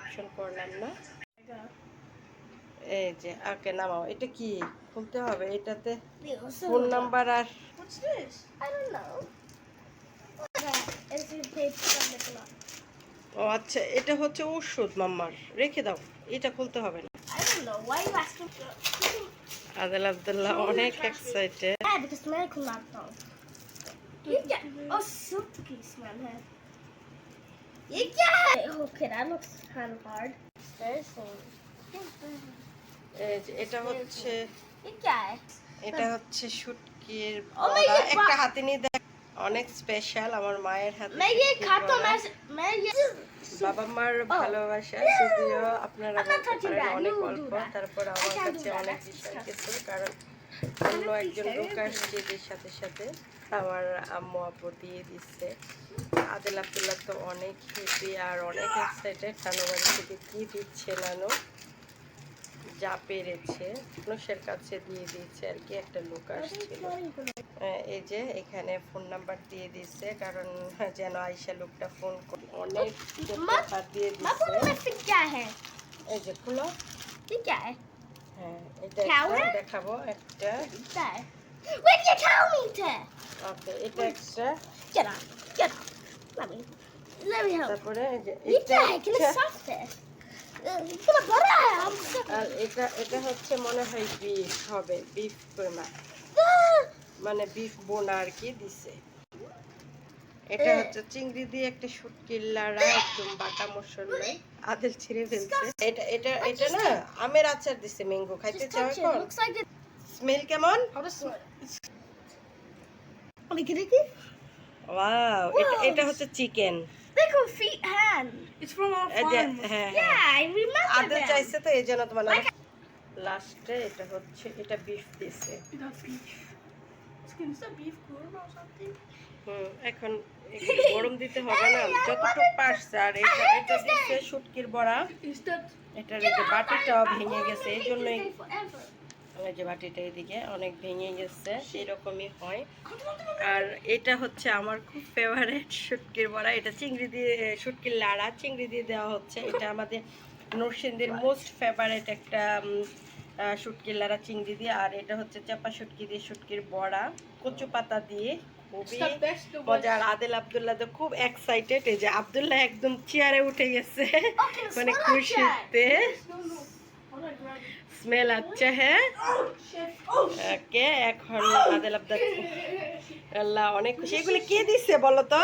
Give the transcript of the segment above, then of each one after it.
Collection করলাম না। এই যে আকে নামাও। এটা কি? খুলতে হবে? এটাতে ফোন নাম্বার আর ও আচ্ছা এটা হচ্ছে ঔষধ মাম্মার। রেখে দাও এটা খুলতে হবে না। আদেল আবদুল্লাহ অনেক এক্সাইটেড হ্যাঁ। Okay, that looks kind of hard. এটা হচ্ছে এটা হচ্ছে শুটকির একটা হাতে নিয়ে দেখ অনেক স্পেশাল আমার মায়ের বাবা মার ভালোবাসা যদিও অনেক তারপর আমার কাছে অনেক কারণ অন্য একজন লোক আসছে সাথে সাথে। আমার আম্মু আপু দিয়ে দিচ্ছে। আদেল আবদুল্লাহ তো অনেক হেপি আর অনেক এক্সাইটেড নানু বাড়ি থেকে কী দিচ্ছে নানো? যা পেরেছে। মানুষের কাছে দিয়ে দিচ্ছে আর কি একটা লোক আসছিল। হ্যাঁ, এই যে এখানে ফোন নাম্বার দিয়ে দিচ্ছে কারণ যেন আয়সা লোকটা ফোন করে। অনেক দিয়ে দিচ্ছে। এই যে খুলো। হ্যাঁ। এটা দেখাবো একটা। When you tell me to. Okay, it takes. Uh, Get out. Get out. Let me. Let me help. You take uh, the softest. মানে বিফ বোনা আর কি দিছে এটা হচ্ছে চিংড়ি দিয়ে একটা শুটকির একদম বাটা মশলায় আদেল ছিঁড়ে ফেলছে এটা এটা এটা না আমের আচার দিছে ম্যাঙ্গো খাইতে চাও এখন স্মেল কেমন get it. ওয়াও এটা এটা হচ্ছে চিকেন from our এই যে farm. হ্যাঁ হ্যাঁ আদেল that. চাইছে তো এই জন্য তোমার লাস্টে এটা হচ্ছে এটা বিফ দিছে? হুম এখন গরম দিতে হবে না যতটুকু পারছে আর এটা এটা দিচ্ছে শুটকির বড়া এই বাটিটাও ভেঙে গেছে এই জন্যই এই যে বাটিটা এদিকে অনেক ভেঙে গেছে সেরকমই হয়। আর এটা হচ্ছে আমার খুব ফেভারিট শুটকির বড়া। এটা চিংড়ি দিয়ে শুটকির লাড়া চিংড়ি দিয়ে দেওয়া হচ্ছে। এটা আমাদের নরসিংদীর মোস্ট ফেভারেট একটা শুটকির লাড়া চিংড়ি দিয়ে। আর এটা হচ্ছে চাপা শুটকি দিয়ে শুটকির বড়া। কচু পাতা দিয়ে খুবই আদেল আবদুল্লাহ তো খুব এক্সাইটেড এই যে আবদুল্লাহ একদম চেয়ারে উঠে গেছে। মানে খুশিতে। স্মেল আচ্ছা হ্যাঁ Chef. ওকে এখন আদেল আবদার আল্লাহ অনেক খুশি এগুলো কে দিচ্ছে বলো তো.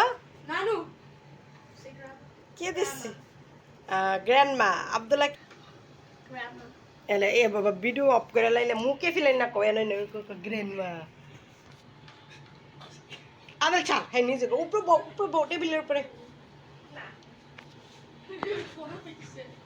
কে দিচ্ছে গ্র্যান্ডমা আবদুল্লাহ. এলে এ বাবা ভিডিও অফ করে লাইলে মুখে ফেলাই না কয় না গ্র্যান্ডমা আদেল ছাড় হ্যাঁ নিজে উপরে উপরে টেবিলের উপরে it.